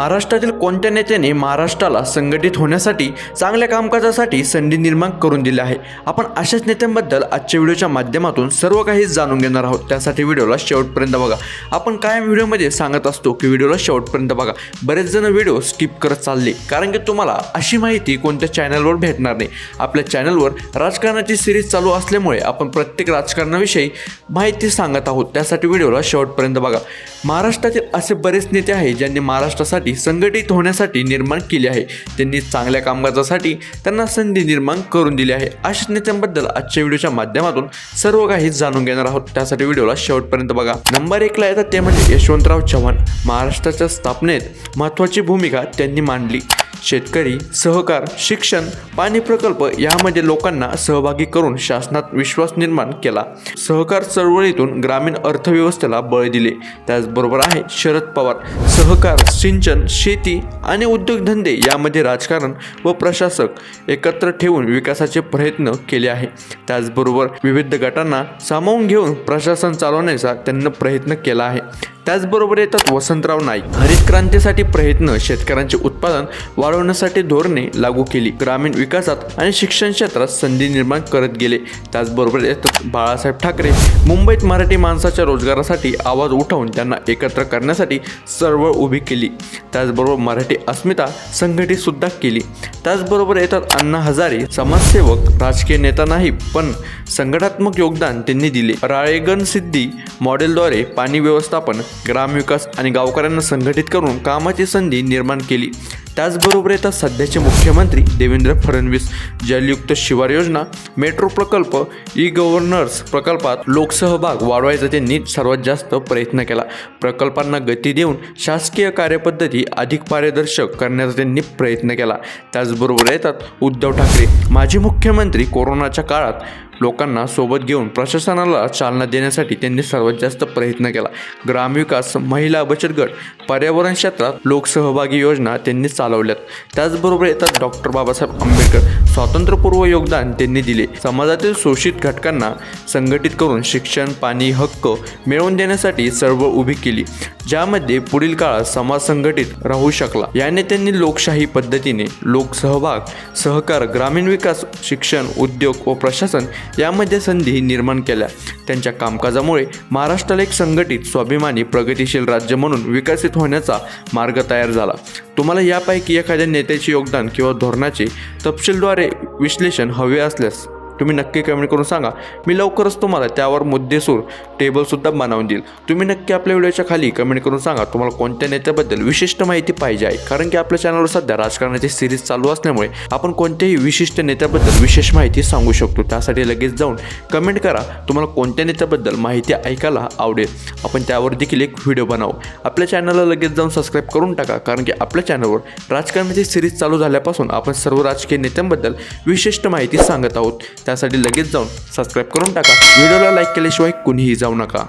महाराष्ट्रातील कोणत्या नेत्याने महाराष्ट्राला संघटित होण्यासाठी चांगल्या कामकाजासाठी संधी निर्माण करून दिली आहे? आपण अशाच नेत्यांबद्दल आजच्या व्हिडिओच्या माध्यमातून सर्व काही जाणून घेणार आहोत. त्यासाठी व्हिडिओला शेवटपर्यंत बघा. आपण कायम व्हिडिओमध्ये सांगत असतो की व्हिडिओला शेवटपर्यंत बघा. बरेच जण व्हिडिओ स्किप करत चालले कारण की तुम्हाला अशी माहिती कोणत्या चॅनलवर भेटणार नाही. आपल्या चॅनलवर राजकारणाची सिरीज चालू असल्यामुळे आपण प्रत्येक राजकारणाविषयी माहिती सांगत आहोत. त्यासाठी व्हिडिओला शेवटपर्यंत बघा. महाराष्ट्रातील असे बरेच नेते आहेत ज्यांनी महाराष्ट्रासाठी संघटित होण्यासाठी निर्माण केले आहे. त्यांनी चांगल्या कामकाजासाठी त्यांना संधी निर्माण करून दिली आहे. अशाच नेत्यांबद्दल आजच्या व्हिडिओच्या माध्यमातून सर्व काही जाणून घेणार आहोत. त्यासाठी व्हिडिओला शेवटपर्यंत बघा. नंबर एकला येतात ते म्हणजे यशवंतराव चव्हाण. महाराष्ट्राच्या स्थापनेत महत्त्वाची भूमिका त्यांनी मांडली. शेतकरी सहकार शिक्षण पाणी प्रकल्प यामध्ये लोकांना सहभागी करून शासनात विश्वास निर्माण केला. सहकार चळवळीतून ग्रामीण अर्थव्यवस्थेला बळ दिले. त्याचबरोबर आहे शरद पवार. सहकार सिंचन शेती आणि उद्योगधंदे यामध्ये राजकारण व प्रशासक एकत्र ठेवून विकासाचे प्रयत्न केले आहे. त्याचबरोबर विविध गटांना सामावून घेऊन प्रशासन चालवण्याचा त्यांना प्रयत्न केला आहे. त्याचबरोबर येतात वसंतराव नाईक. हरित क्रांतीसाठी प्रयत्न शेतकऱ्यांचे उत्पादन वाढवण्यासाठी धोरणे लागू केली. ग्रामीण विकासात आणि शिक्षण क्षेत्रात संधी निर्माण करत गेले. त्याचबरोबर येतात बाळासाहेब ठाकरे. मुंबईत मराठी माणसाच्या रोजगारासाठी आवाज उठवून त्यांना एकत्र करण्यासाठी चळवळ उभी केली. त्याचबरोबर मराठी अस्मिता संघटित सुद्धा केली. त्याचबरोबर येतात अण्णा हजारे समाजसेवक राजकीय नेता नाही पण संघटात्मक योगदान त्यांनी दिले. राळेगण सिद्धी मॉडेलद्वारे पाणी व्यवस्थापन ग्रामविकास आणि गावकऱ्यांना संघटित करून कामाची संधी निर्माण केली. त्याचबरोबर येतात सध्याचे मुख्यमंत्री देवेंद्र फडणवीस जलयुक्त शिवार योजना मेट्रो प्रकल्प ई गव्हर्नर्स प्रकल्पात लोकसहभाग वाढवायचा त्यांनी सर्वात जास्त प्रयत्न केला. प्रकल्पांना गती देऊन शासकीय कार्यपद्धती अधिक पारदर्शक करण्याचा त्यांनी प्रयत्न केला. त्याचबरोबर येतात उद्धव ठाकरे माजी मुख्यमंत्री कोरोनाच्या काळात लोकांना सोबत घेऊन प्रशासनाला चालना देण्यासाठी त्यांनी सर्वात जास्त प्रयत्न केला. ग्रामविकास महिला बचत गट पर्यावरण क्षेत्रात लोकसहभागी योजना त्यांनी चालवल्यात. त्याचबरोबर येतात डॉक्टर बाबासाहेब आंबेडकर. स्वातंत्र्यपूर्व योगदान त्यांनी दिले. समाजातील शोषित घटकांना संघटित करून शिक्षण पाणी हक्क मिळवून देण्यासाठी चळवळ उभी केली ज्यामध्ये पुढील काळात समाज संघटित राहू शकला. याने त्यांनी लोकशाही पद्धतीने लोकसहभाग सहकार ग्रामीण विकास शिक्षण उद्योग व प्रशासन यामध्ये संधी निर्माण केल्या. त्यांच्या कामकाजामुळे महाराष्ट्राला एक संघटित स्वाभिमानी प्रगतिशील राज्य म्हणून विकसित होण्याचा मार्ग तयार झाला. तुम्हाला या यापैकी एखाद्या नेत्याचे योगदान किंवा धोरणाचे तपशीलद्वारे विश्लेषण हवे असल्यास तुम्ही नक्की कमेंट करून सांगा. मी लवकरच तुम्हाला त्यावर मुद्देसूर टेबलसुद्धा बनवून देईल. तुम्ही नक्की आपल्या व्हिडिओच्या खाली कमेंट करून सांगा तुम्हाला कोणत्या नेत्याबद्दल विशिष्ट माहिती पाहिजे आहे? कारण की आपल्या चॅनलवर सध्या राजकारणाची सिरीज चालू असल्यामुळे आपण कोणत्याही विशिष्ट नेत्याबद्दल विशेष माहिती सांगू शकतो. त्यासाठी लगेच जाऊन कमेंट करा. तुम्हाला कोणत्या नेत्याबद्दल माहिती ऐकायला आवडेल? आपण त्यावर देखील एक व्हिडिओ बनवू. आपल्या चॅनलला लगेच जाऊन सबस्क्राईब करून टाका. कारण की आपल्या चॅनलवर राजकारणाची सिरीज चालू झाल्यापासून आपण सर्व राजकीय नेत्यांबद्दल विशिष्ट माहिती सांगत आहोत. त्यासाठी लगेच जाऊन सबस्क्राईब करून टाका. व्हिडिओला लाईक केल्याशिवाय कुणीही जाऊ नका.